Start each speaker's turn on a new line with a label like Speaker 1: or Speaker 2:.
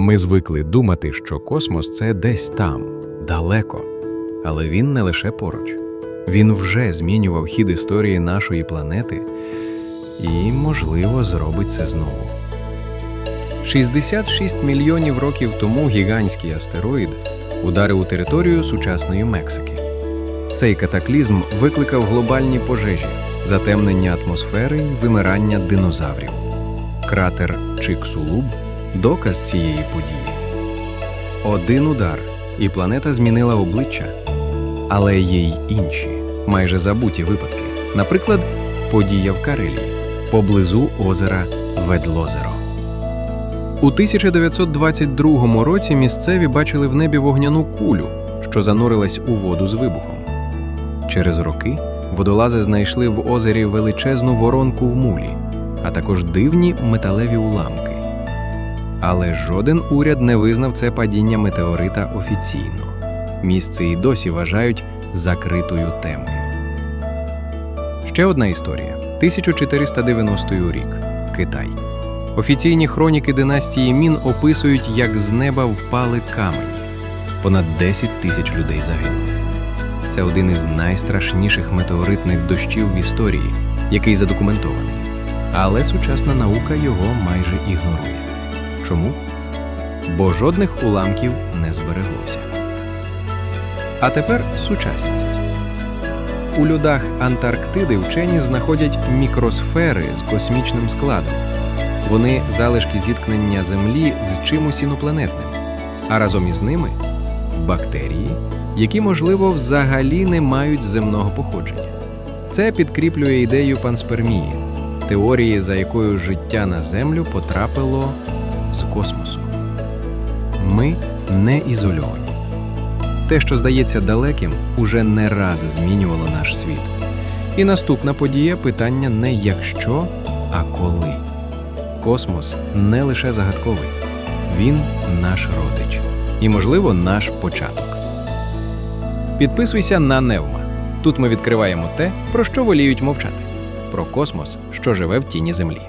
Speaker 1: Ми звикли думати, що космос це десь там, далеко. Але він не лише поруч. Він вже змінював хід історії нашої планети і, можливо, зробить це знову. 66 мільйонів років тому гігантський астероїд ударив у територію сучасної Мексики. Цей катаклізм викликав глобальні пожежі, затемнення атмосфери й вимирання динозаврів. Кратер Чиксулуб доказ цієї події. Один удар, і планета змінила обличчя. Але є й інші, майже забуті випадки. Наприклад, подія в Карелії поблизу озера Ведлозеро. У 1922 році місцеві бачили в небі вогняну кулю, що занурилась у воду з вибухом. Через роки водолази знайшли в озері величезну воронку в мулі, а також дивні металеві уламки. Але жоден уряд не визнав це падіння метеорита офіційно. Місце і досі вважають закритою темою. Ще одна історія 1490 рік Китай. Офіційні хроніки династії Мін описують, як з неба впали камені. Понад 10 тисяч людей загинули. Це один із найстрашніших метеоритних дощів в історії, який задокументований. Але сучасна наука його майже ігнорує. Чому? Бо жодних уламків не збереглося. А тепер сучасність. У льодах Антарктиди вчені знаходять мікросфери з космічним складом. Вони залишки зіткнення Землі з чимось інопланетним, а разом із ними бактерії, які, можливо, взагалі не мають земного походження. Це підкріплює ідею панспермії, теорії, за якою життя на Землю потрапило з космосу. Ми не ізольовані. Те, що здається далеким, уже не раз змінювало наш світ. І наступна подія питання не якщо, а коли. Космос не лише загадковий, він наш родич і, можливо, наш початок. Підписуйся на Невма. Тут ми відкриваємо те, про що воліють мовчати: про космос, що живе в тіні землі.